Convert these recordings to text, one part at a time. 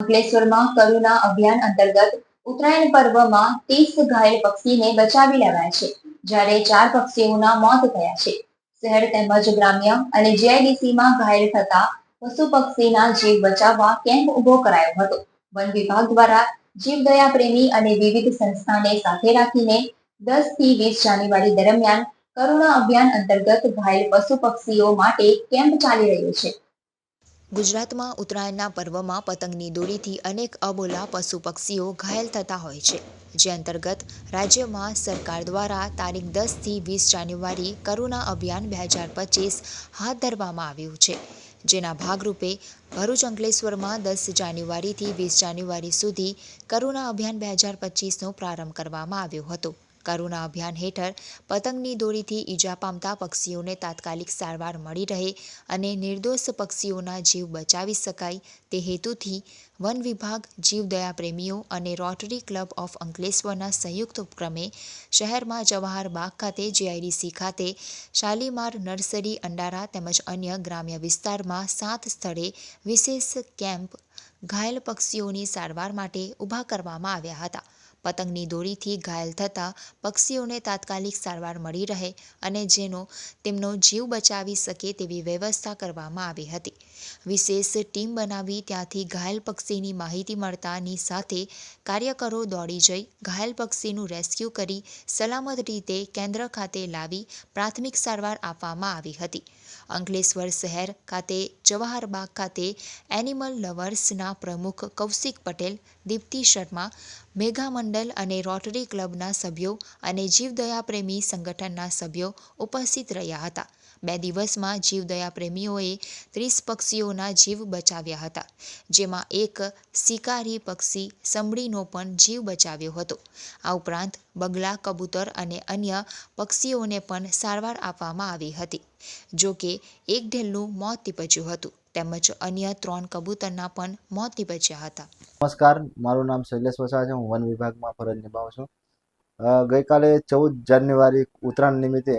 અંકલેશ્વરમાં કરુણા અભિયાન અંતર્ગત ઉત્તરાયણ પર્વમાં ત્રીસ ઘાયલ પક્ષીને બચાવી લેવાયા છે, જ્યારે ચાર પક્ષીઓના મોત થયા છે. શહેર તેમજ ગ્રામ્ય અને જીઆઈડીસીમાં ઘાયલ થતા પશુ પક્ષીના જીવ બચાવવા કેમ્પ ઊભો કરાયો હતો. વન વિભાગ દ્વારા જીવદયા પ્રેમી અને વિવિધ સંસ્થાને સાથે રાખીને દસથી વીસ જાન્યુઆરી દરમિયાન કરુણા અભિયાન અંતર્ગત ઘાયલ પશુ પક્ષીઓ માટે કેમ્પ ચાલી રહ્યો છે. ગુજરાતમાં ઉત્તરાયણના પર્વમાં પતંગની દોરીથી અનેક અબોલા પશુ પક્ષીઓ ઘાયલ થતા હોય છે. જે અંતર્ગત રાજ્યમાં સરકાર દ્વારા તારીખ દસથી વીસ જાન્યુઆરી કરુણા અભિયાન બે હજાર પચીસ હાથ ધરવામાં આવ્યું છે. જેના ભાગરૂપે ભરૂચ અંકલેશ્વરમાં દસ જાન્યુઆરીથી વીસ જાન્યુઆરી સુધી કરુણા અભિયાન બે હજાર પચીસનો પ્રારંભ કરવામાં આવ્યો હતો. કરુણા અભિયાન હેઠળ પતંગની દોરીથી ઈજા પામતા પક્ષીઓને તાત્કાલિક સારવાર મળી રહે અને નિર્દોષ પક્ષીઓના જીવ બચાવી શકાય તે હેતુથી વન વિભાગ, જીવદયા પ્રેમીઓ અને રોટરી ક્લબ ઓફ અંકલેશ્વરના સંયુક્ત ઉપક્રમે શહેરમાં જવાહર બાગ ખાતે જીઆઈડીસી ખાતે શાલીમાર નર્સરી અંડારા તેમજ અન્ય ગ્રામ્ય વિસ્તારમાં સાત સ્થળે વિશેષ કેમ્પ ઘાયલ પક્ષીઓની સારવાર માટે ઊભા કરવામાં આવ્યા હતા. પતંગની દોરીથી ઘાયલ થતા પક્ષીઓને તાત્કાલિક સારવાર મળી રહે અને જેનો તેમનો જીવ બચાવી શકે તેવી વ્યવસ્થા કરવામાં આવી હતી. વિશેષ ટીમ બનાવી ત્યાંથી ઘાયલ પક્ષીની માહિતી મળતાની સાથે કાર્યકરો દોડી જઈ ઘાયલ પક્ષીનું રેસ્ક્યુ કરી સલામત રીતે કેન્દ્ર ખાતે લાવી પ્રાથમિક સારવાર આપવામાં આવી હતી. અંકલેશ્વર શહેર ખાતે જવાહરબાગ ખાતે એનિમલ લવર્સના પ્રમુખ કૌશિક પટેલ, દીપ્તિ શર્મા, મેઘામંડલ અને રોટરી ક્લબના સભ્યો અને જીવદયા પ્રેમી સંગઠનના સભ્યો ઉપસ્થિત રહ્યા હતા. બે દિવસમાં જીવદયા પ્રેમીઓએ ત્રીસ પક્ષીઓના જીવ બચાવ્યા હતા, જેમાં એક શિકારી પક્ષી સમડીનો પણ જીવ બચાવ્યો હતો. આ ઉપરાંત બગલા કબૂતર અને અન્ય પક્ષીઓને પણ સારવાર આપવામાં આવી હતી. જો કે, એક ઢેલનું મોત નીપજ્યું હતું, તેમજ અન્ય ત્રણ કબૂતરના પણ મોત નીપજ્યા હતા. નમસ્કાર, મારું નામ શૈલેષ વસા છે, હું વન વિભાગમાં ફરજ નિભાવું છું. ગઈકાલે ચૌદ જાન્યુઆરી ઉત્તરાયણ નિમિત્તે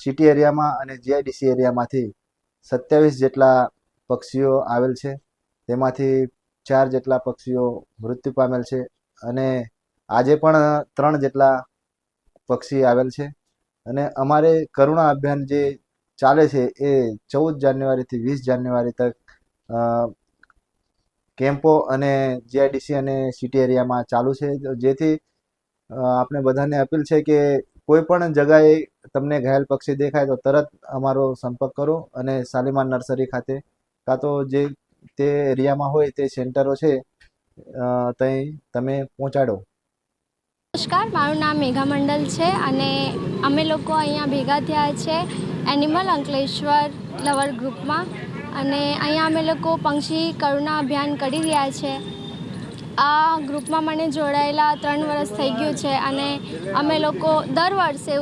સિટી એરિયામાં અને જીઆઈડીસી એરિયામાંથી સત્યાવીસ જેટલા પક્ષીઓ આવેલ છે. તેમાંથી ચાર જેટલા પક્ષીઓ મૃત્યુ પામેલ છે અને આજે પણ ત્રણ જેટલા પક્ષી આવેલ છે. અને અમારે કરુણા અભિયાન જે ચાલે છે એ ચૌદ જાન્યુઆરીથી વીસ જાન્યુઆરી તક કેમ્પો અને જીઆઈડીસી અને સિટી એરિયામાં ચાલુ છે. જેથી આપણે બધાને અપીલ છે કે કોઈ પણ જગાએ તમને ઘાયલ પક્ષી દેખાય તો તરત અમારો સંપર્ક કરો અને શાલીમાર નર્સરી ખાતે. કાં તો જે તે એરિયામાં હોય, તે સેન્ટરો છે ત્યાં તમે પહોંચાડો. નમસ્કાર, મારું નામ મેઘા મંડલ છે અને અમે લોકો અહીંયા ભેગા થયા છે એનિમલ અંકલેશ્વર લવર ગ્રુપમાં. અને અહીંયા અમે લોકો પંક્ષી કરુણા અભિયાન કરી રહ્યા છે. આ ગ્રુપમાં મને જોડાયેલા ત્રણ વર્ષ થઈ ગયું છે અને અમે લોકો દર વર્ષે